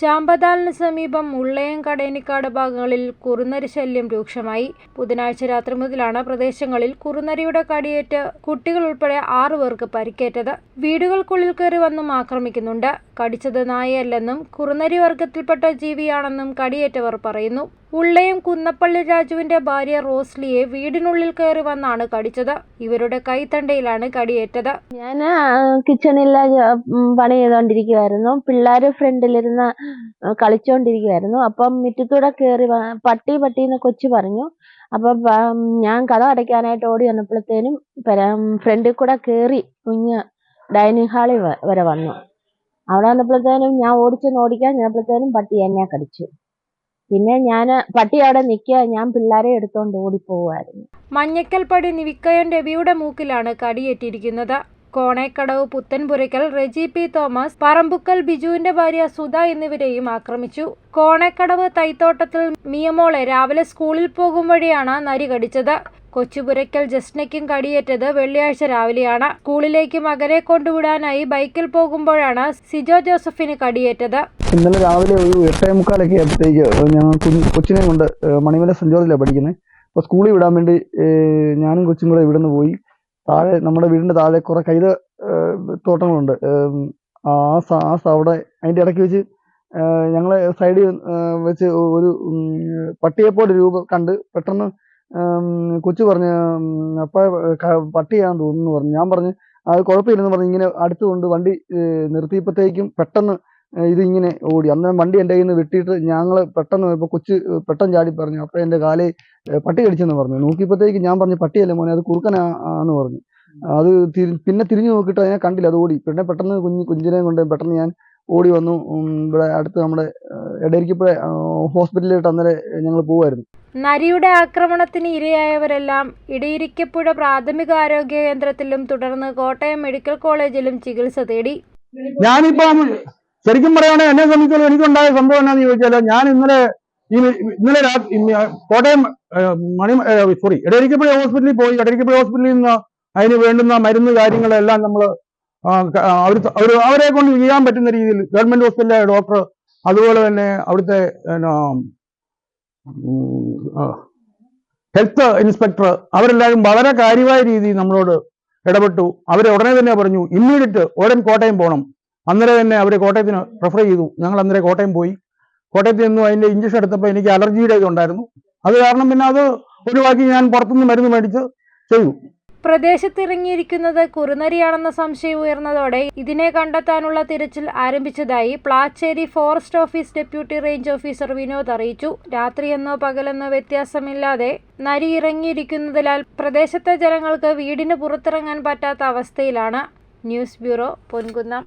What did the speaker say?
ചാമ്പതാലിന് സമീപം മുള്ളയം കടേനിക്കാട് ഭാഗങ്ങളിൽ കുറുനരി ശല്യം രൂക്ഷമായി. ബുധനാഴ്ച രാത്രി മുതലാണ് പ്രദേശങ്ങളിൽ കുറുനരിയുടെ കടിയേറ്റ് കുട്ടികൾ ഉൾപ്പെടെ ആറുപേർക്ക് പരിക്കേറ്റത്. വീടുകൾക്കുള്ളിൽ കയറി വന്നും ആക്രമിക്കുന്നുണ്ട്. കടിച്ചത് നായയല്ലെന്നും കുറുനരി വർഗത്തിൽപ്പെട്ട ജീവിയാണെന്നും കടിയേറ്റവർ പറയുന്നു. ഉള്ളയം കുന്നപ്പള്ളി രാജുവിന്റെ ഭാര്യ റോസ്ലിയെ വീടിനുള്ളിൽ കയറി വന്നാണ് കടിച്ചത്. ഇവരുടെ കൈത്തണ്ടയിലാണ് കടിയേറ്റത്. ഞാൻ കിച്ചണിൽ പണി ചെയ്തോണ്ടിരിക്കുവായിരുന്നു. പിള്ളേര് ഫ്രണ്ടിലിരുന്ന് കളിച്ചോണ്ടിരിക്കുവായിരുന്നു. അപ്പം മുറ്റത്തൂടെ കയറി പട്ടി പട്ടി എന്ന് കൊച്ചു പറഞ്ഞു. അപ്പൊ ഞാൻ കഥ അടയ്ക്കാനായിട്ട് ഓടി വന്നപ്പോഴത്തേനും ഫ്രണ്ടിൽ കൂടെ കയറി കുഞ്ഞ് ഡൈനിങ് ഹാളിൽ വരെ വന്നു. അവിടെ വന്നപ്പോഴത്തേനും ഞാൻ ഓടിച്ചെന്ന് ഓടിക്കാൻ ചെന്നപ്പോഴത്തേനും പട്ടി എന്നെ കടിച്ചു. പിന്നെ ഞാൻ പട്ടി അവിടെ നിൽക്കുക ഞാൻ പിള്ളേരെ എടുത്തോണ്ട് ഓടിപ്പോവായിരുന്നു. മഞ്ഞക്കൽപ്പടി നിവിക്കയൻ രവിയുടെ മൂക്കിലാണ് കടിയേറ്റിരിക്കുന്നത്. കോണേക്കടവ് പുത്തൻപുരയ്ക്കൽ റെജി പി തോമസ് പറമ്പുക്കൽ ബിജുവിന്റെ ഭാര്യ സുധ എന്നിവരെയും ആക്രമിച്ചു. കോണേക്കടവ് തൈത്തോട്ടത്തിൽ മിയമോളെ രാവിലെ സ്കൂളിൽ പോകും വഴിയാണ് നരി കടിച്ചത്. കൊച്ചുപുരയ്ക്കൽ ജസ്നയ്ക്കും കടിയേറ്റത് വെള്ളിയാഴ്ച രാവിലെയാണ്. സ്കൂളിലേക്ക് മകനെ കൊണ്ടുവിടാനായി ബൈക്കിൽ പോകുമ്പോഴാണ് സിജോ ജോസഫിന് കടിയേറ്റത്. ഇന്നലെ രാവിലെ ഒരു എട്ടേ മുക്കാലൊക്കെ ആയപ്പോഴത്തേക്ക് ഞങ്ങൾ കൊച്ചിനെ കൊണ്ട് മണിമല സഞ്ചോറിലാണ് പഠിക്കുന്നത് അപ്പോൾ സ്കൂളിൽ വിടാൻ വേണ്ടി ഞാനും കൊച്ചും കൂടെ ഇവിടെ പോയി. താഴെ നമ്മുടെ വീടിന്റെ താഴെ കുറെ കൈത തോട്ടങ്ങളുണ്ട്. ആ ആ അവിടെ അതിന്റെ ഇടയ്ക്ക് വെച്ച് ഞങ്ങളെ സൈഡിൽ വെച്ച് ഒരു പട്ടിയെപ്പോലെ രൂപം കണ്ട് പെട്ടെന്ന് കൊച്ചു പറഞ്ഞ് അപ്പ പട്ടിയാണെന്ന് പട്ടിയാന്ന് തോന്നുന്നു പറഞ്ഞു. ഞാൻ പറഞ്ഞു അത് കുഴപ്പമില്ലെന്ന് പറഞ്ഞ് ഇങ്ങനെ അടുത്ത് കൊണ്ട് വണ്ടി നിർത്തിയപ്പോഴത്തേക്കും പെട്ടെന്ന് ഇതിങ്ങനെ ഓടി. അന്നേരം വണ്ടി എന്റെ കയ്യിൽ നിന്ന് വെട്ടിയിട്ട് ഞങ്ങൾ പെട്ടെന്ന് ഇപ്പോൾ കൊച്ച് പെട്ടെന്ന് ചാടി പറഞ്ഞു അപ്പോൾ എന്റെ കാലേ പട്ടി കടിച്ചെന്ന് പറഞ്ഞു. നോക്കിയപ്പോഴത്തേക്ക് ഞാൻ പറഞ്ഞു പട്ടിയല്ല മോനെ അത് കുറുക്കനാ ആന്ന് പറഞ്ഞു. അത് പിന്നെ തിരിഞ്ഞു നോക്കിയിട്ട് അതിനെ കണ്ടില്ല അത് ഓടി. പിന്നെ പെട്ടെന്ന് കുഞ്ഞ് കുഞ്ഞിനെ കൊണ്ട് പെട്ടെന്ന് ഞാൻ ഓടി വന്നു. ഇവിടെ അടുത്ത് നമ്മുടെ എടയിരിക്കപ്പുഴ ഹോസ്പിറ്റലിലോട്ട് അന്നേരം ഞങ്ങൾ പോവായിരുന്നു. നരിയുടെ ആക്രമണത്തിന് ഇരയായവരെല്ലാം ഇടയിരിക്കപ്പുഴ പ്രാഥമിക ആരോഗ്യ കേന്ദ്രത്തിലും തുടർന്ന് കോട്ടയം മെഡിക്കൽ കോളേജിലും ചികിത്സ തേടി. ഞാനിപ്പം ശരിക്കും പറയുകയാണെങ്കിൽ എന്നെ സംബന്ധിച്ചോളം എനിക്കുണ്ടായ സംഭവം എന്നാന്ന് ചോദിച്ചാൽ ഞാൻ ഇന്നലെ ഈ ഇന്നലെ കോട്ടയം മണി സോറി ഇടയിരിക്കപ്പുഴ ഹോസ്പിറ്റലിൽ പോയി. ഇടയിരിക്കപ്പുഴ ഹോസ്പിറ്റലിൽ നിന്ന് അതിന് വേണ്ടുന്ന മരുന്ന് കാര്യങ്ങളെല്ലാം നമ്മൾ അവർ അവരെ കൊണ്ട് ചെയ്യാൻ പറ്റുന്ന രീതിയിൽ ഗവൺമെന്റ് ഹോസ്പിറ്റലിലെ ഡോക്ടർ അതുപോലെ തന്നെ അവിടുത്തെ ഹെൽത്ത് ഇൻസ്പെക്ടർ അവരെല്ലാവരും വളരെ കാര്യമായ രീതിയിൽ നമ്മളോട് ഇടപെട്ടു. അവരെ ഉടനെ തന്നെ പറഞ്ഞു ഇമ്മീഡിയറ്റ് ഉടൻ കോട്ടയം പോകണം അന്നേരം തന്നെ അവരെ കോട്ടയത്തിന് റെഫർ ചെയ്തു. ഞങ്ങൾ അന്നേരം കോട്ടയം പോയി. കോട്ടയത്തിൽ നിന്നും അതിന്റെ ഇഞ്ചക്ഷൻ എടുത്തപ്പോൾ എനിക്ക് അലർജിയുടെ ഇതുണ്ടായിരുന്നു. അത് കാരണം പിന്നെ അത് ഒഴിവാക്കി ഞാൻ പുറത്തുനിന്ന് മരുന്ന് മേടിച്ച് ചെയ്തു. പ്രദേശത്തിറങ്ങിയിരിക്കുന്നത് കുറുനരിയാണെന്ന സംശയം ഉയർന്നതോടെ ഇതിനെ കണ്ടെത്താനുള്ള തിരച്ചിൽ ആരംഭിച്ചതായി Plachery forest office deputy range officer Vinod അറിയിച്ചു. രാത്രിയെന്നോ പകലെന്നോ വ്യത്യാസമില്ലാതെ നരി ഇറങ്ങിയിരിക്കുന്നതിനാൽ പ്രദേശത്തെ ജനങ്ങൾക്ക് വീടിന് പുറത്തിറങ്ങാൻ പറ്റാത്ത അവസ്ഥയിലാണ്. News bureau Ponkunnam.